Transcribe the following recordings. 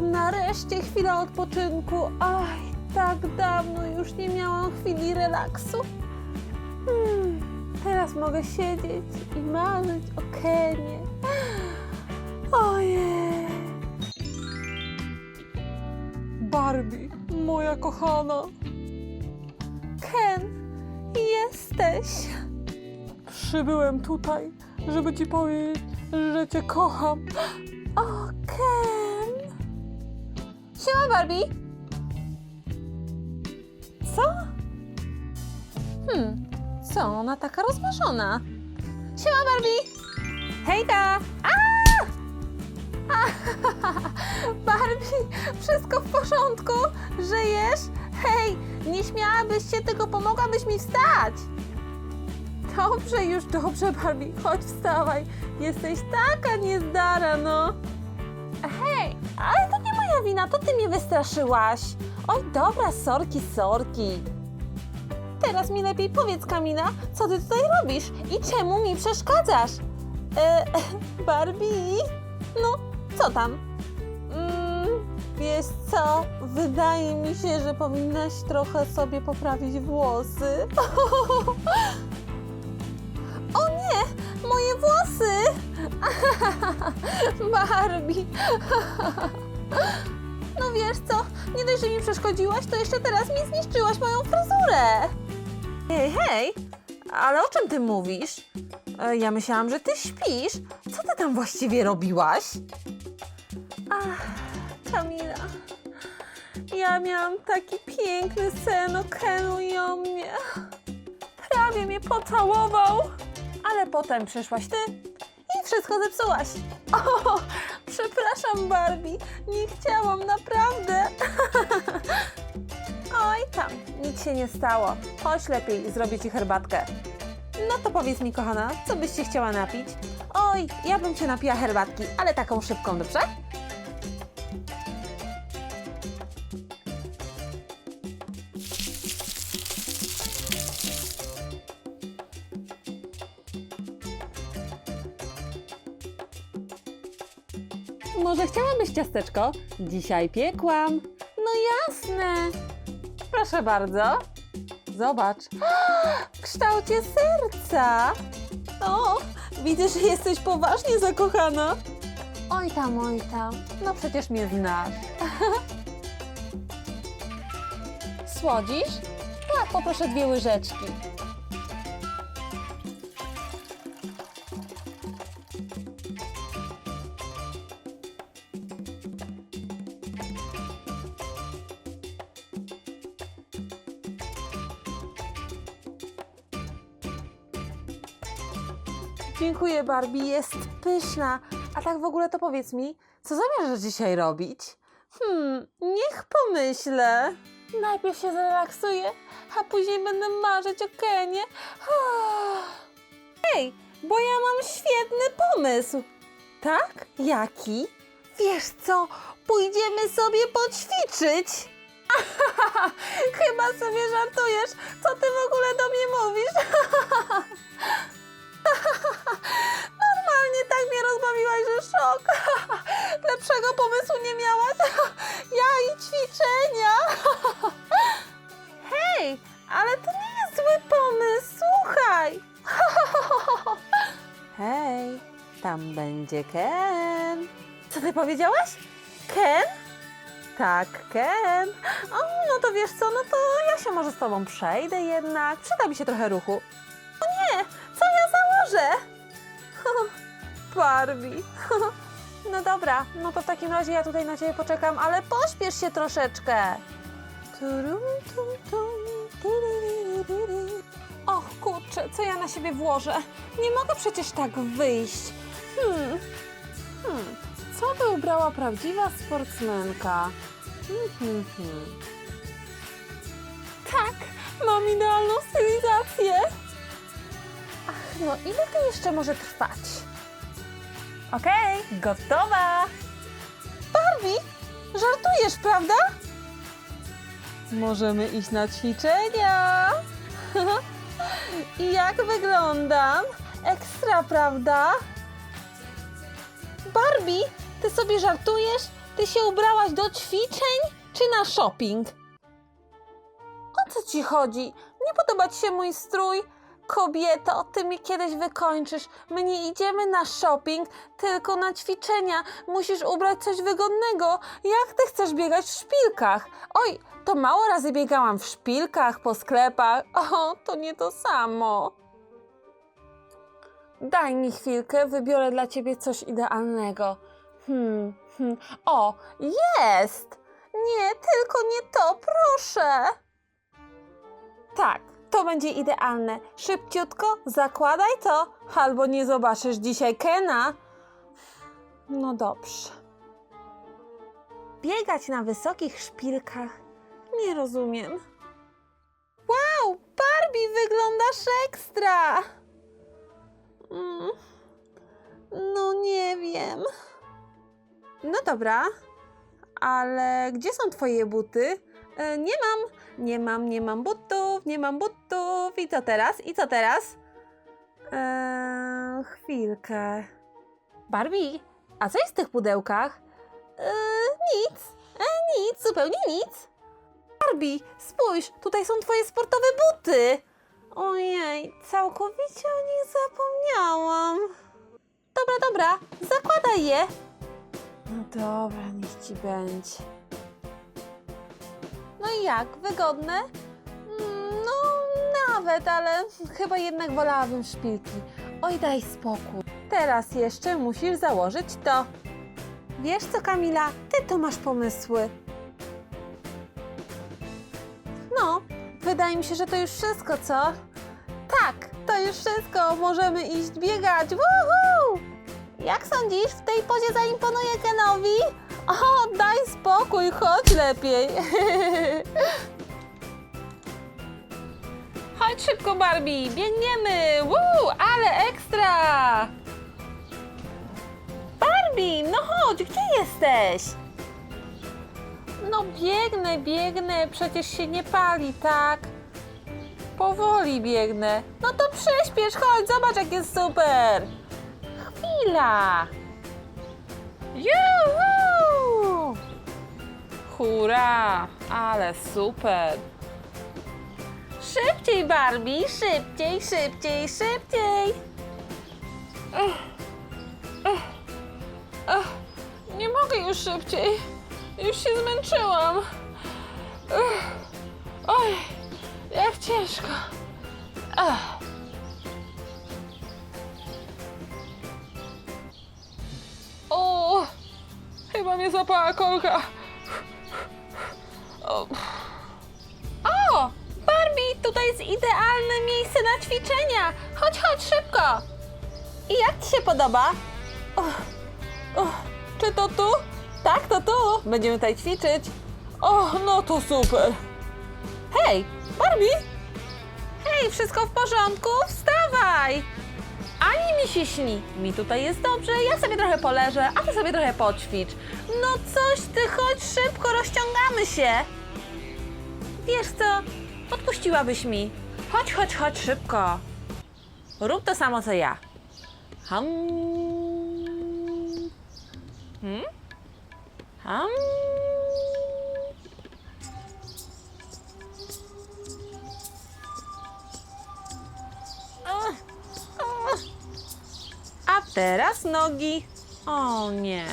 Nareszcie chwila odpoczynku. Aj, tak dawno już nie miałam chwili relaksu. Hmm, teraz mogę siedzieć i marzyć o Kenie. Ojej. Barbie, moja kochana. Ken, jesteś. Przybyłem tutaj, żeby ci powiedzieć, że cię kocham. O, Ken. Siema, Barbie. Co? Hmm, co ona taka rozmarzona? Siema, Barbie. Hejka. A! Barbie, wszystko w porządku? Żyjesz? Hej, nie śmiałabyś się, tylko pomogłabyś mi wstać. Dobrze, już dobrze, Barbie. Chodź, wstawaj. Jesteś taka niezdara, no. Hej, ale to moja wina, to ty mnie wystraszyłaś. Oj, dobra, sorki, sorki. Teraz mi lepiej powiedz, Kamila, co ty tutaj robisz i czemu mi przeszkadzasz? E, Barbie? No, co tam? Mm, wiesz co, wydaje mi się, że powinnaś trochę sobie poprawić włosy. O nie, moje włosy! Barbie. No wiesz co, nie dość, że mi przeszkodziłaś, to jeszcze teraz mi zniszczyłaś moją fryzurę. Hej, hej, ale o czym ty mówisz? E, Ja myślałam, że ty śpisz. Co ty tam właściwie robiłaś? Ach, Kamila. Ja miałam taki piękny sen o Kenu i o mnie. Prawie mnie pocałował. Ale potem przyszłaś ty i wszystko zepsułaś. przepraszam Barbie, nie chciałam naprawdę. Oj tam, nic się nie stało. Chodź lepiej, zrobię ci herbatkę. No to powiedz mi, kochana, co byś się chciała napić? Oj, ja bym cię napiła herbatki, ale taką szybką, dobrze? Może chciałabyś ciasteczko? Dzisiaj piekłam. No jasne. Proszę bardzo. Zobacz. W kształcie serca. O, widzę, że jesteś poważnie zakochana. Oj tam, oj tam. No przecież mnie znasz. Słodzisz? Tak, poproszę dwie łyżeczki. Dziękuję, Barbie, jest pyszna. A tak w ogóle to powiedz mi, co zamierzasz dzisiaj robić? Hmm, niech pomyślę. Najpierw się zrelaksuję, a później będę marzyć o Kenie. Hej, bo ja mam świetny pomysł. Tak? Jaki? Wiesz co, pójdziemy sobie poćwiczyć. Chyba sobie żartujesz. Co ty w ogóle do mnie mówisz? Normalnie tak mnie rozbawiłaś, że szok. Lepszego pomysłu nie miałaś. Ja i ćwiczenia. Hej, ale to nie jest zły pomysł. Słuchaj. Hej, tam będzie Ken. Co ty powiedziałaś? Ken? Tak, Ken. O, no to wiesz co, no to ja się może z tobą przejdę jednak. Przyda mi się trochę ruchu. Barbie. No dobra, no to w takim razie ja tutaj na ciebie poczekam, ale pośpiesz się troszeczkę. Och kurczę, co ja na siebie włożę? Nie mogę przecież tak wyjść. Hmm. Hmm. Co by ubrała prawdziwa sportsmenka? Hmm, hmm, hmm. Tak, mam idealną stylizację. Ach, no ile to jeszcze może trwać? Okej, gotowa. Barbie, żartujesz, prawda? Możemy iść na ćwiczenia. I jak wyglądam? Ekstra, prawda? Barbie, ty sobie żartujesz? ty się ubrałaś do ćwiczeń czy na shopping? O co ci chodzi? Nie podoba ci się mój strój? Kobieto, ty mi kiedyś wykończysz. My nie idziemy na shopping, tylko na ćwiczenia. Musisz ubrać coś wygodnego. Jak ty chcesz biegać w szpilkach? Oj, to mało razy biegałam w szpilkach, po sklepach. O, to nie to samo. Daj mi chwilkę, wybiorę dla ciebie coś idealnego. Hmm, hmm. O, jest! Nie, tylko nie to, proszę! Tak, to będzie idealne. Szybciutko zakładaj to, albo nie zobaczysz dzisiaj Kena. No dobrze. Biegać na wysokich szpilkach? Nie rozumiem. Wow, Barbie, wyglądasz ekstra! Mm, no nie wiem. No dobra, ale gdzie są twoje buty? E, nie mam, nie mam, nie mam butów, nie mam butów. I co teraz? I co teraz? Eee, chwilkę. Barbie, a co jest w tych pudełkach? Eee, nic, e, nic, zupełnie nic. Barbie, spójrz, tutaj są twoje sportowe buty. Ojej, całkowicie o nich zapomniałam. Dobra, dobra, zakładaj je. No dobra, niech ci będzie. No jak? Wygodne? Mm, No, nawet, ale chyba jednak wolałabym szpilki. Oj, daj spokój. Teraz jeszcze musisz założyć to. Wiesz co, Kamila? Ty to masz pomysły. No, wydaje mi się, że to już wszystko, co? Tak, to już wszystko. Możemy iść biegać. Woohoo! Jak sądzisz, w tej pozie zaimponuje Kenowi? O, daj spokój, chodź lepiej. Chodź szybko, Barbie, biegniemy. Woo, ale ekstra! Barbie, no chodź, gdzie jesteś? No biegnę, biegnę, przecież się nie pali, tak? Powoli biegnę. No to przyspiesz, chodź, zobacz jak jest super. Chwila. Juhu! Hurra, ale super. Szybciej, Barbie, szybciej, szybciej, szybciej. Ech, ech, ech, nie mogę już szybciej. Już się zmęczyłam. Ech, oj, jak ciężko. Ech. O, chyba mnie zapała kolka. O. o, Barbie, tutaj jest idealne miejsce na ćwiczenia. Chodź, chodź, szybko. I jak ci się podoba? Czy to tu? Tak, to tu. Będziemy tutaj ćwiczyć. O, no to super. Hej, Barbie? Hej, wszystko w porządku? Wstawaj! Ani mi się śni. Mi tutaj jest dobrze, ja sobie trochę poleżę, a ty sobie trochę poćwicz. No coś ty, chodź szybko, rozciągamy się. Wiesz co, odpuściłabyś mi. Chodź, chodź, chodź szybko. Rób to samo co ja. Ham. Hmm? Ham. A teraz nogi. O nie.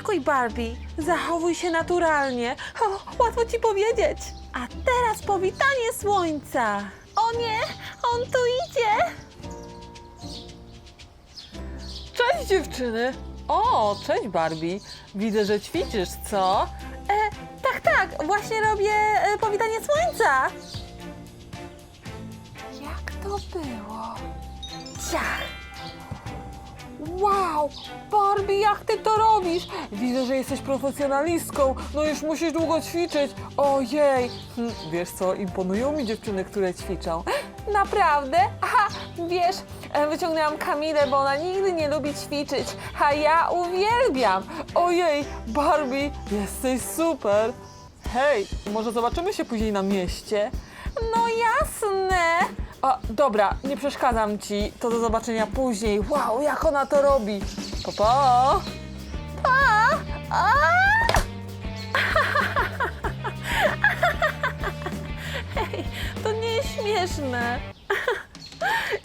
Panikuj, Barbie. Zachowuj się naturalnie. O, łatwo ci powiedzieć. A teraz powitanie słońca. O nie, on tu idzie. Cześć dziewczyny! O, cześć Barbie. Widzę, że ćwiczysz, co? E, tak, tak, właśnie robię e, powitanie słońca. Jak to było? Ciach! Wow! Barbie, jak ty to robisz? Widzę, że jesteś profesjonalistką. No już musisz długo ćwiczyć. Ojej! Hm, Wiesz co, imponują mi dziewczyny, które ćwiczą. Naprawdę? Aha, wiesz, e, wyciągnęłam Kamilę, bo ona nigdy nie lubi ćwiczyć, a ja uwielbiam. Ojej, Barbie, jesteś super! Hej, może zobaczymy się później na mieście? No jasne. A, dobra, nie przeszkadzam ci. To do zobaczenia później. Wow, jak ona to robi. Pa, pa. Pa! A! Hej, to nie jest śmieszne.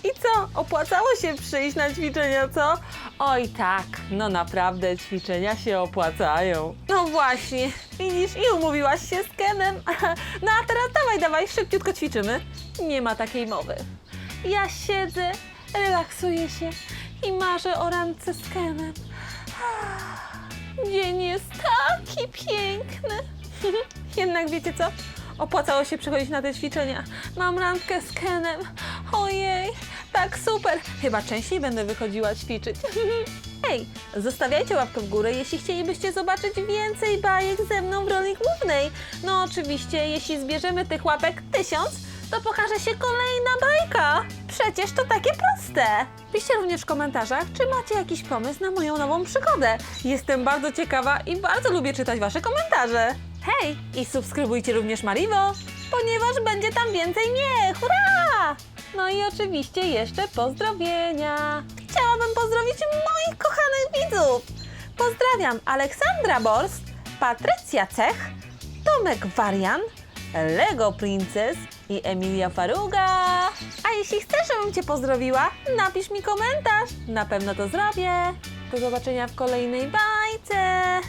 I co? Opłacało się przyjść na ćwiczenia, co? Oj tak, no naprawdę ćwiczenia się opłacają. No właśnie, widzisz, i umówiłaś się z Kenem. No a teraz dawaj, dawaj, szybciutko ćwiczymy. Nie ma takiej mowy. Ja siedzę, relaksuję się i marzę o randce z Kenem. Dzień jest taki piękny. Jednak wiecie co? Opłacało się przychodzić na te ćwiczenia. Mam randkę z Kenem. Ojej, tak super. Chyba częściej będę wychodziła ćwiczyć. Hej, zostawiajcie łapkę w górę, jeśli chcielibyście zobaczyć więcej bajek ze mną w roli głównej. No oczywiście, jeśli zbierzemy tych łapek tysiąc, to pokaże się kolejna bajka. Przecież to takie proste. Piszcie również w komentarzach, czy macie jakiś pomysł na moją nową przygodę. Jestem bardzo ciekawa i bardzo lubię czytać wasze komentarze. Hej, i subskrybujcie również Mariwo, ponieważ będzie tam więcej mnie. Hurra! No i oczywiście jeszcze pozdrowienia. Chciałabym pozdrowić moich kochanych widzów. Pozdrawiam Aleksandra Bors, Patrycja Cech, Tomek Warian, Lego Princess i Emilia Faruga. A jeśli chcesz, żebym Cię pozdrowiła, napisz mi komentarz. Na pewno to zrobię. Do zobaczenia w kolejnej bajce.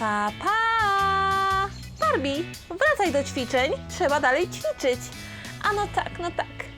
Pa, pa! Barbie, wracaj do ćwiczeń. Trzeba dalej ćwiczyć. A no tak, no tak.